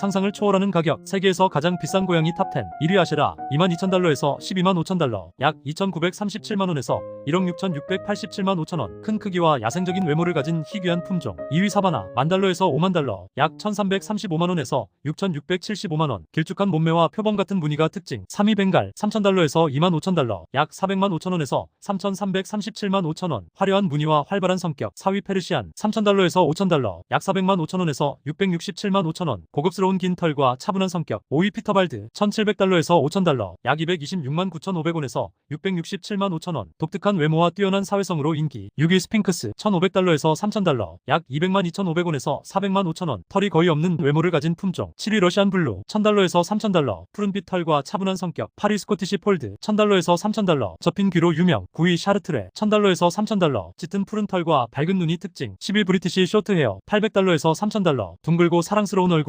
상상을 초월하는 가격. 세계에서 가장 비싼 고양이 탑10 1위 아시라 22,000달러에서 122만 5천달러 약 2,937만원에서 1억 6,687만 5천원. 큰 크기와 야생적인 외모를 가진 희귀한 품종. 2위 사바나 만달러에서 5만달러 약 1,335만원에서 6,675만원. 길쭉한 몸매와 표범 같은 무늬가 특징. 3위 벵갈 3,000달러에서 2만 5천달러 약 400만 5천원에서 3,337만 5천원. 화려한 무늬와 활발한 성격. 4위 페르시안 3,000달러에서 5,000달러 약 400만 5천원에서 667만 5천원. 고급스 러운 긴 털과 차분한 성격. 5위 피터발드 1,700달러에서 5,000달러 약 226만 9,500원에서 667만 5천원. 독특한 외모와 뛰어난 사회성으로 인기. 6위 스핑크스 1,500달러에서 3,000달러 약 200만 2,500원에서 400만 5천원. 털이 거의 없는 외모를 가진 품종. 7위 러시안 블루 1,000달러에서 3,000달러. 푸른빛 털과 차분한 성격. 8위 스코티시 폴드 1,000달러에서 3,000달러. 접힌 귀로 유명. 9위 샤르트레 1,000달러에서 3,000달러. 짙은 푸른 털과 밝은 눈이 특징. 10위 브리티시 쇼트헤어 800달러에서 3,000달러. 둥글고 사랑스러운 얼굴